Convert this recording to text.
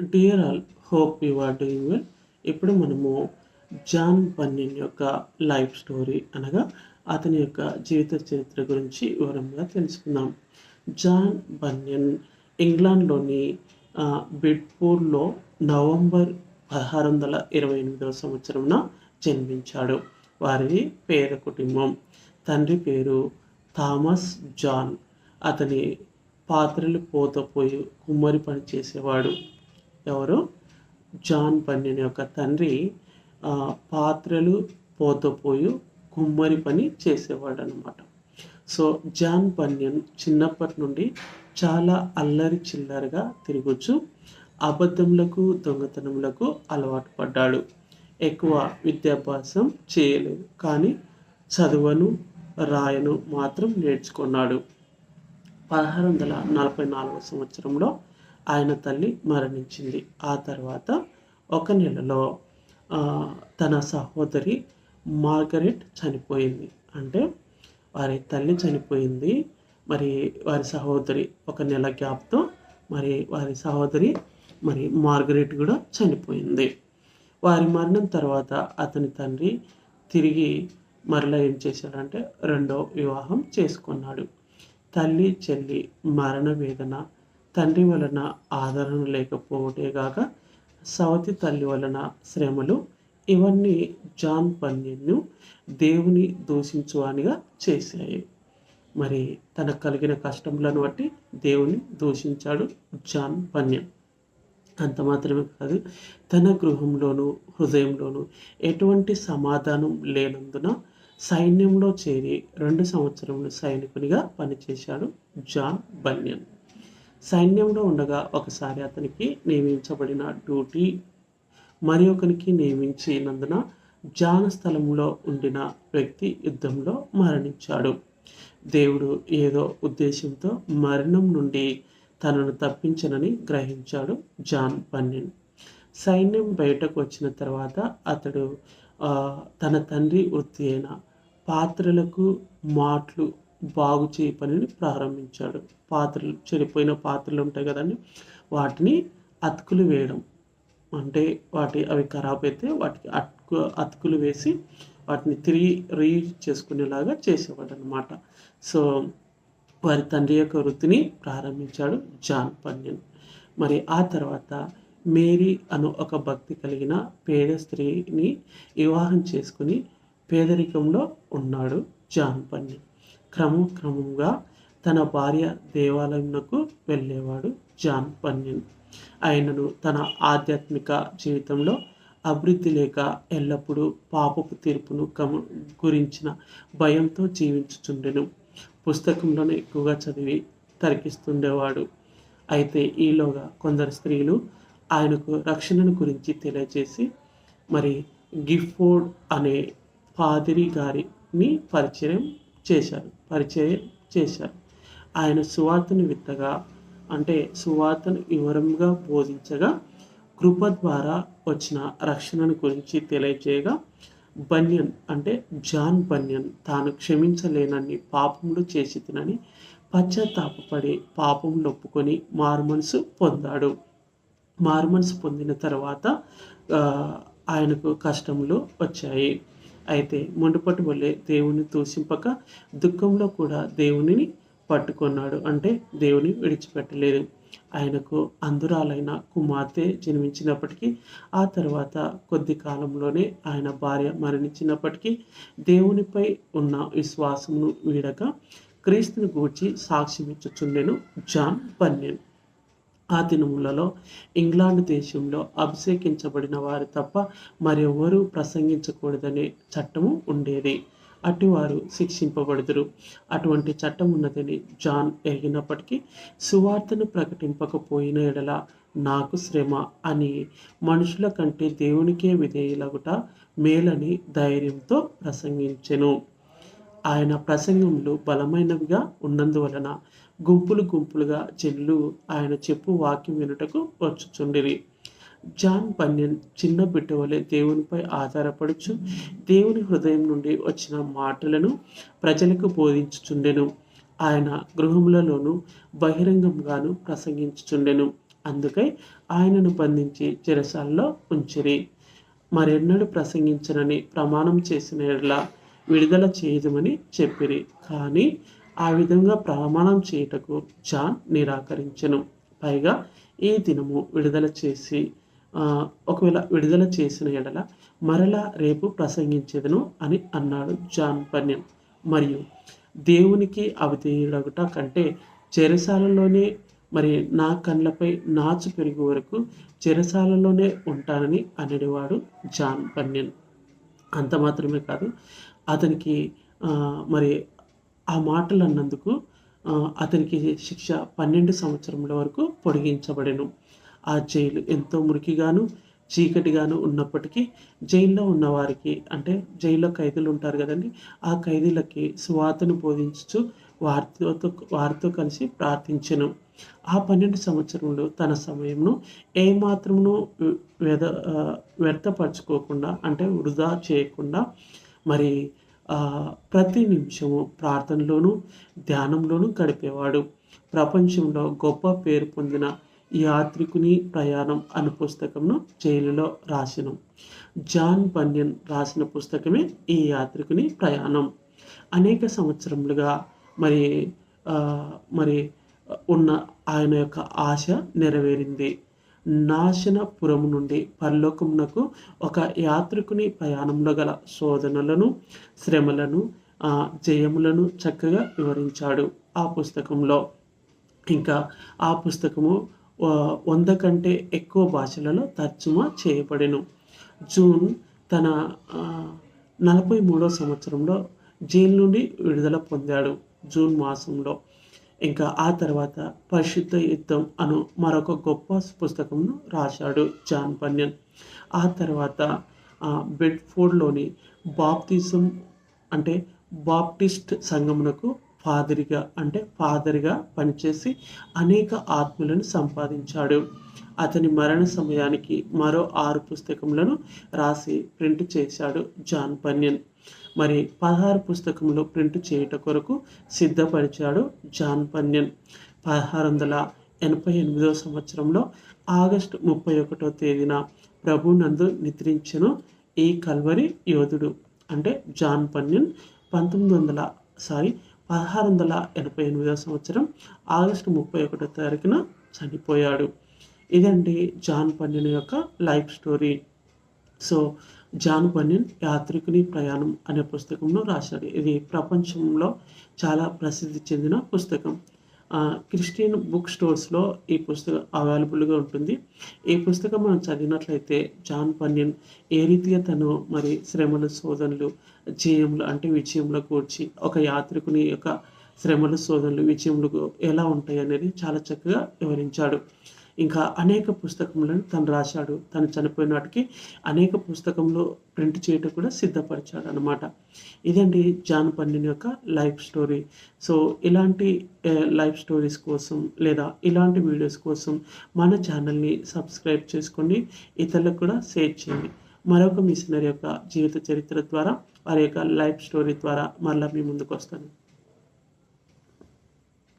Dear all hope you are doing well. ఇప్పుడు మనము John బన్నిన్ యొక్క లైఫ్ స్టోరీ అనగా అతని యొక్క జీవిత చరిత్ర గురించి వివరంగా తెలుసుకుందాం. జాన్ బన్యన్ ఇంగ్లాండ్లోని బిడ్పూర్లో నవంబర్ పదహారు వందల ఇరవై ఎనిమిదవ సంవత్సరంన జన్మించాడు. వారిది పేద కుటుంబం. తండ్రి పేరు థామస్ జాన్. అతని పాత్రలు పోతపోయి కుమ్మరి పని చేసేవాడు. ఎవరు? జాన్ బన్యన్ యొక్క తండ్రి పాత్రలు పోతపోయి కుమ్మరి పని చేసేవాడు అనమాట సో జాన్ బన్యన్ చిన్నప్పటి నుండి చాలా అల్లరి చిల్లరగా తిరగచ్చు అబద్ధములకు దొంగతనములకు అలవాటు పడ్డాడు. ఎక్కువ విద్యాభ్యాసం చేయలేదు. కానీ చదువును రాయను మాత్రం నేర్చుకున్నాడు. పదహారు వందల నలభై నాలుగో సంవత్సరంలో ఆయన తల్లి మరణించింది. ఆ తర్వాత ఒక నెలలో తన సహోదరి మార్గరెట్ చనిపోయింది. అంటే వారి తల్లి చనిపోయింది. మరి వారి సహోదరి ఒక నెల గ్యాప్తో మరి వారి సహోదరి మరి మార్గరెట్ కూడా చనిపోయింది. వారి మరణం తర్వాత అతని తండ్రి తిరిగి మరలా ఏం చేశాడంటే రెండో వివాహం చేసుకున్నాడు. తల్లి చెల్లి మరణ వేదన తండ్రి వలన ఆదరణ లేకపోవటే గాక సవతి తల్లి వలన శ్రమలు ఇవన్నీ జాన్ పన్యన్ను దేవుని దూషించువానిగా చేశాయి. మరి తనకు కలిగిన కష్టములను బట్టి దేవుని దూషించాడు జాన్ పన్యన్ అంత మాత్రమే కాదు తన గృహంలోను హృదయంలోను ఎటువంటి సమాధానం లేనందున సైన్యంలో చేరి రెండు సంవత్సరములు సైనికునిగా పనిచేశాడు జాన్ బన్యన్ సైన్యంలో ఉండగా ఒకసారి అతనికి నియమించబడిన డ్యూటీ మరి ఒకరికి నియమించినందున జాన స్థలంలో ఉండిన వ్యక్తి యుద్ధంలో మరణించాడు. దేవుడు ఏదో ఉద్దేశంతో మరణం నుండి తనను తప్పించనని గ్రహించాడు జాన్ బన్యన్ సైన్యం బయటకు వచ్చిన తర్వాత అతడు తన తండ్రి వృత్తి అయిన పాత్రలకు మాట్లు బాగు చేయ పనిని ప్రారంభించాడు. పాత్రలు చెడిపోయిన పాత్రలు ఉంటాయి కదండి వాటిని అతుకులు వేయడం. అంటే వాటి అవి ఖరాబ్ అయితే వాటికి అతుకు అతుకులు వేసి వాటిని తిరిగి రీయూజ్ చేసుకునేలాగా చేసేవాడు అనమాట సో వారి తండ్రి యొక్క వృత్తిని ప్రారంభించాడు జాన్ పన్యన్. మరి ఆ తర్వాత మేరీ అను ఒక భక్తి కలిగిన పేద స్త్రీని వివాహం చేసుకుని పేదరికంలో ఉన్నాడు జాన్ పన్యన్. క్రమం క్రమంగా తన భార్య దేవాలయంకు వెళ్ళేవాడు జాన్ పన్యన్. ఆయనను తన ఆధ్యాత్మిక జీవితంలో అభివృద్ధి లేక ఎల్లప్పుడూ పాపపు తీర్పును గమ గురించిన భయంతో జీవించుచుండెను. పుస్తకంలోనే ఎక్కువగా చదివి తరికిస్తుండేవాడు. అయితే ఈలోగా కొందరు స్త్రీలు ఆయనకు రక్షణను గురించి తెలియజేసి మరి గిఫోర్డ్ అనే పాదిరి గారిని పరిచయం చేశారు పరిచయం చేశారు. ఆయన సువార్తను విత్తగా అంటే సువార్తను వివరంగా బోధించగా కృప ద్వారా వచ్చిన రక్షణను గురించి తెలియజేయగా బన్యన్ అంటే జాన్ బన్యన్ తాను క్షమించలేనన్ని పాపములు చేసి తినని పశ్చాత్తాపపడి పాపములు ఒప్పుకొని మారుమనసు పొందాడు. మారుమనసు పొందిన తర్వాత ఆయనకు కష్టములు వచ్చాయి. అయితే మొండుపట్టు వల్లే దేవుని దూషింపక దుఃఖంలో కూడా దేవునిని పట్టుకున్నాడు. అంటే దేవుని విడిచిపెట్టలేదు. ఆయనకు అందురాలైన కుమార్తె జన్మించినప్పటికీ ఆ తర్వాత కొద్ది కాలంలోనే ఆయన భార్య మరణించినప్పటికీ దేవునిపై ఉన్న విశ్వాసమును వీడక క్రీస్తుని గూర్చి సాక్ష్యమిచ్చుచుండెను జాన్ పన్నెండు. ఆ దినములలో ఇంగ్లాండ్ దేశంలో అభిషేకించబడిన వారు తప్ప మరెవరూ ప్రసంగించకూడదనే చట్టము ఉండేది. అటువారు శిక్షింపబడుదురు. అటువంటి చట్టం ఉన్నదని జాన్ ఎరిగినప్పటికీ సువార్తను ప్రకటింపకపోయిన ఎడల నాకు శ్రమ అని మనుషుల కంటే దేవునికే విధేయులగుట మేలని ధైర్యంతో ప్రసంగించెను. ఆయన ప్రసంగములు బలమైనవిగా ఉన్నందువలన గుంపులు గుంపులుగా జనులు ఆయన చెప్పు వాక్యం వినుటకు వచ్చుచుండిరి. జాన్ బన్యన్ చిన్న బిడ్డవలే దేవునిపై ఆధారపడుచు దేవుని హృదయం నుండి వచ్చిన మాటలను ప్రజలకు బోధించుచుండెను. ఆయన గృహములలోనూ బహిరంగంగాను ప్రసంగించుచుండెను. అందుకై ఆయనను బంధించి చెరసాల్లో ఉంచిరి. మరెన్నడూ ప్రసంగించనని ప్రమాణం చేసిన ఎడల విడుదల చేయదమని చెప్పిరి. కానీ ఆ విధంగా ప్రమాణం చేయుటకు జాన్ నిరాకరించను. పైగా ఈ దినము విడుదల చేసి ఒకవేళ విడుదల చేసిన ఎడల మరలా రేపు ప్రసంగించేదను అని అన్నాడు జాన్ పన్యం. మరియు దేవునికి అవిధేయుడగుట కంటే చెరసాలలోనే మరి నా కళ్ళపై నాచు పెరిగే వరకు చెరసాలలోనే ఉంటానని అనేవాడు జాన్ పన్యన్ అంత మాత్రమే కాదు అతనికి మరి ఆ మాటలు అన్నందుకు అతనికి శిక్ష పన్నెండు సంవత్సరముల వరకు పొడిగించబడెను. ఆ జైలు ఎంతో మురికిగాను చీకటిగాను ఉన్నప్పటికీ జైల్లో ఉన్నవారికి అంటే జైల్లో ఖైదీలు ఉంటారు కదండి ఆ ఖైదీలకి స్వాతను బోధించు వారితో వారితో కలిసి ప్రార్థించను. ఆ పన్నెండు సంవత్సరంలో తన సమయంను ఏమాత్రమును వ్యధ వ్యర్థపరచుకోకుండా అంటే వృధా చేయకుండా మరి ప్రతి నిమిషము ప్రార్థనలోనూ ధ్యానంలోనూ గడిపేవాడు. ప్రపంచంలో గొప్ప పేరు పొందిన యాత్రికుని ప్రయాణం అనే పుస్తకంను జైలులో రాసిన. జాన్ బన్యన్ రాసిన పుస్తకమే ఈ యాత్రికుని ప్రయాణం. అనేక సంవత్సరములుగా మరి మరి ఉన్న ఆయన యొక్క ఆశ నెరవేరింది. నాశనపురము నుండి పరలోకమునకు ఒక యాత్రికుని ప్రయాణంలో గల శోధనలను శ్రమలను జయములను చక్కగా వివరించాడు ఆ పుస్తకంలో. ఇంకా ఆ పుస్తకము వంద కంటే ఎక్కువ భాషలలో తర్జుమా చేయబడెను. జూన్ తన నలభై మూడో సంవత్సరంలో జైలు నుండి విడుదల పొందాడు జూన్ మాసంలో. ఇంకా ఆ తర్వాత పరిశుద్ధ యుద్ధం అను మరొక గొప్ప పుస్తకంను రాశాడు జాన్ పన్యన్ ఆ తర్వాత బెడ్ఫోర్డ్లోని బాప్తిజం అంటే బాప్టిస్ట్ సంఘమునకు ఫాదరిగా అంటే ఫాదర్గా పనిచేసి అనేక ఆత్మలను సంపాదించాడు. అతని మరణ సమయానికి మరో ఆరు పుస్తకములను రాసి ప్రింట్ చేశాడు జాన్ పన్యన్ మరి పదహారు పుస్తకంలో ప్రింట్ చేయుట కొరకు సిద్ధపరిచాడు జాన్ పన్యన్ పదహారు వందల ఎనభై ఎనిమిదో సంవత్సరంలో ఆగస్టు ముప్పై ఒకటో తేదీన ప్రభునందు నిద్రించను ఈ కల్వరి యోధుడు అంటే జాన్ పన్యన్ పంతొమ్మిది వందల సారీ పదహారు వందల ఎనభై ఎనిమిదవ సంవత్సరం ఆగస్టు ముప్పై ఒకటో తారీఖున చనిపోయాడు. ఇదండి జాన్ పన్యన్ యొక్క life story. So John Bunyan యాత్రికుని ప్రయాణం అనే పుస్తకంలో రాశాడు. ఇది ప్రపంచంలో చాలా ప్రసిద్ధి చెందిన పుస్తకం. క్రిస్టియన్ బుక్ స్టోర్స్లో ఈ పుస్తకం అవైలబుల్గా ఉంటుంది. ఈ పుస్తకం మనం చదివినట్లయితే జాన్ పన్యన్ ఏ రీతిగా తను మరి శ్రమలు శోధనలు జయములు అంటే విజయంలో కూర్చి ఒక యాత్రికుని యొక్క శ్రమలు శోధనలు విజయములు ఎలా ఉంటాయి అనేది చాలా చక్కగా వివరించాడు. ఇంకా అనేక పుస్తకములను తను రాశాడు. తను చనిపోయిన నాటికి అనేక పుస్తకంలో ప్రింట్ చేయటం కూడా సిద్ధపరిచాడు అనమాట ఇదండి జాన్ పండిన్ యొక్క లైఫ్ స్టోరీ. సో ఇలాంటి లైఫ్ స్టోరీస్ కోసం లేదా ఇలాంటి వీడియోస్ కోసం మన ఛానల్ని సబ్స్క్రైబ్ చేసుకొని ఇతరులకు కూడా షేర్ చేయండి. మరొక మిషనరీ యొక్క జీవిత చరిత్ర ద్వారా వారి యొక్క లైఫ్ స్టోరీ ద్వారా మరలా మీ ముందుకు వస్తాను.